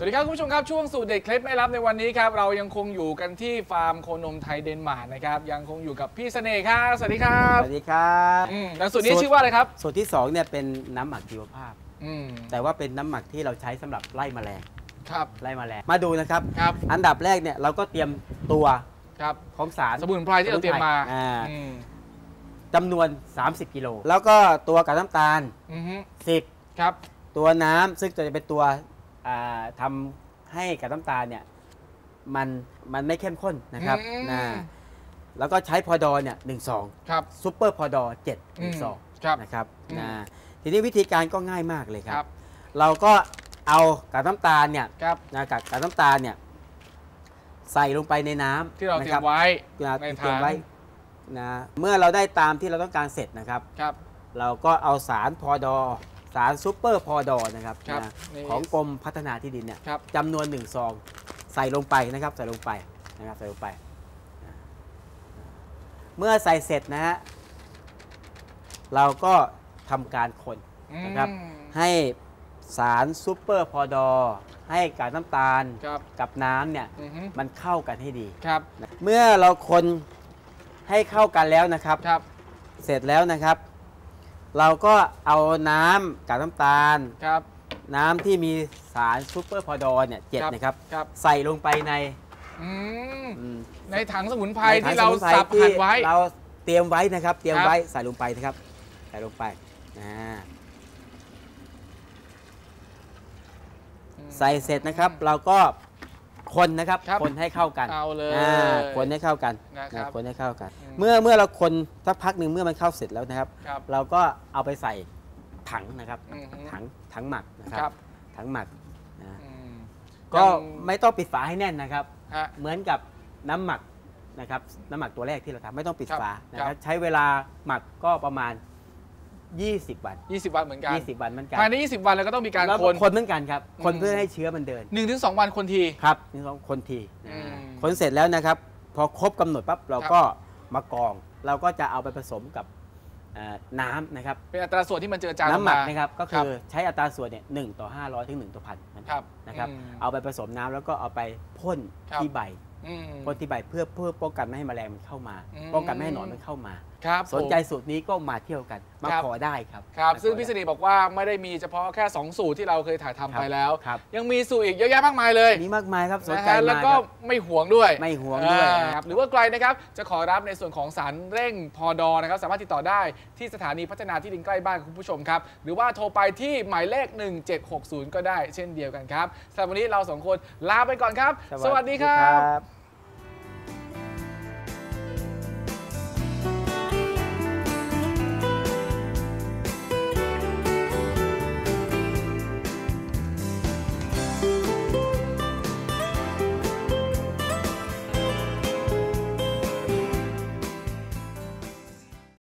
สวัสดีครับคุณผู้ชมครับ ช่วงสูตรเด็ดเคล็ดไม่ลับในวันนี้ครับ เรายังคงอยู่กันที่ฟาร์มโคนมไทยเดนมาร์กนะครับ ยังคงอยู่กับพี่เสน่ห์ครับ สวัสดีครับสวัสดีครับอืมแล้วสูตรนี้ชื่อว่าอะไรครับ สูตรที่2เนี่ยเป็นน้ำหมักชีวภาพ อืมแต่ว่าเป็นน้ำหมักที่เราใช้สำหรับไล่แมลงครับ ไล่แมลงมาดูนะครับ ครับอันดับแรกเนี่ยเราก็เตรียมตัวครับ ของสารสมุนไพรที่เราเตรียมมาอ่าอืมจำนวน 30 กิโลแล้วก็ตัวกากน้ำตาล อือฮึ10 ครับ ตัวน้ำซึ่งจะเป็นตัว อ่าทำให้กากน้ำตาลเนี่ยมันมันไม่เข้มข้นนะครับอืมนะแล้วก็ใช้พอดอเนี่ยหนึ่งซองครับซูเปอร์พอดอเจ็ดหอืนึ่มงซองครับนะครับอืมนะทีนี้วิธีการก็ง่ายมากเลยคครัรับบเราก็เอากากน้ำตาลเนี่ยครับนะกากกากน้ำตาลเนี่ยใส่ลงไปในน้ำที่เราเตรียนะคมบไว้นะในเตรียมถังไว้นะเมื่อเราได้ตามที่เราต้องการเสร็จนะครับครับเราก็เอาสารพอดอ สารซูเปอร์พอดอนะครับครับนะนี่ ของกรมพัฒนาที่ดินเนี่ยครับ จำนวนหนึ่งซองใส่ลงไปนะครับ ใส่ลงไปนะครับใส่ลงไปนะเมื่อใส่เสร็จนะฮะเราก็ทำการคน นะครับ อืมให้สารซูเปอร์พอดอให้กากน้ำตาลครับกับน้ำเนี่ยอือฮึมันเข้ากันให้ดี ครับนะเมื่อเราคนให้เข้ากันแล้วนะครับ ครับ เสร็จแล้วนะครับ เราก็เอาน้ำกับน้ำตาล ครับ น้ำที่มีสารซูเปอร์พอดอเนี่ยเจ็ดครับนะครับ ครับ ใส่ลงไปในอืมอืมในถังสมุนไพรในถัที่งเรามุนไพสับที่หั่นไว้เราเตรียมไว้นะครับ เตรียมครับ ไว้ใส่ลงไปนะครับ ใส่ลงไปอ่าใส่เสร็จนะครับ เราก็ คนนะครับครับคนให้เข้ากันเอาเลยอ่าคนให้เข้ากันนะครับคนให้เข้ากันอืมเมื่อเมื่อเราคนสักพักหนึ่งเมื่อมันเข้าเสร็จแล้วนะครับ ครับเราก็เอาไปใส่ถังนะครับอือฮึถังถังหมักนะคครัรับบ ถังหมักนะอืมก็ยังไม่ต้องปิดฝาให้แน่นนะครับ ฮะ เหมือนกับน้ำหมักนะครับน้ำหมักตัวแรกที่เราทำไม่ต้องปิดครับฝานะคครัรับบใช้เวลาหมักก็ประมาณ 20 วัน 20 วันเหมือนกัน20 วันเหมือนกันภายใน 20 วันเราก็ต้องมีการแล้วคนคนเหมือนกันครับ คนอืมเพื่อให้เชื้อมันเดิน 1-2ถึงวันคนทีครับนี่ต้องคนทีอืมคนเสร็จแล้วนะครับ พอครบกำหนดปั๊บเราครับก็มากรอง เราก็จะเอาไปผสมกับเอ่อน้ำนะครับ เป็นอัตราส่วนที่มันเจือจางน้ำหมักลงานะครับ ก็ครัคืบอใช้อัตราส่วนเนี่ยหนึ่งต่อ 500 ถึง 1 ต่อพันครับนะครับอืมเอาไปผสมน้ำแล้วก็เอาไปพ่นครับที่ใบอืมพ่นที่ใบเพื่อเพื่อป้องกันไม่ให้แมลงมันเข้ามาอืมป้องกันไม่ให้หนอนมันเข้ามา ครับสนใจผมสูตรนี้ก็มาเที่ยวกัน มาครับขอได้ครับครับมาขอซึ่งพี่ได้สิริบอกว่าไม่ได้มีเฉพาะแค่ 2 สูตรที่เราเคยถ่ายทำครับไปแล้วครับยังมีสูตรอีกเยอะแยะมากมายเลยมีมากมายครับสนนะใจฮะแล้วมาก็ครับไม่ห่วงด้วย ไม่ห่วงด้วยอ่านะครับหรือว่าใครนะครับจะขอรับในส่วนของสารเร่งพอดอนะครับสามารถติดต่อได้ที่สถานีพัฒนาที่ดินใกล้บ้านคุณผู้ชมครับหรือว่าโทรไปที่หมายเลข 1760 ก็ได้เช่นเดียวกันครับสำหรับวันนี้เราสองคนลาไปก่อนครับ สวัสดีครับครับ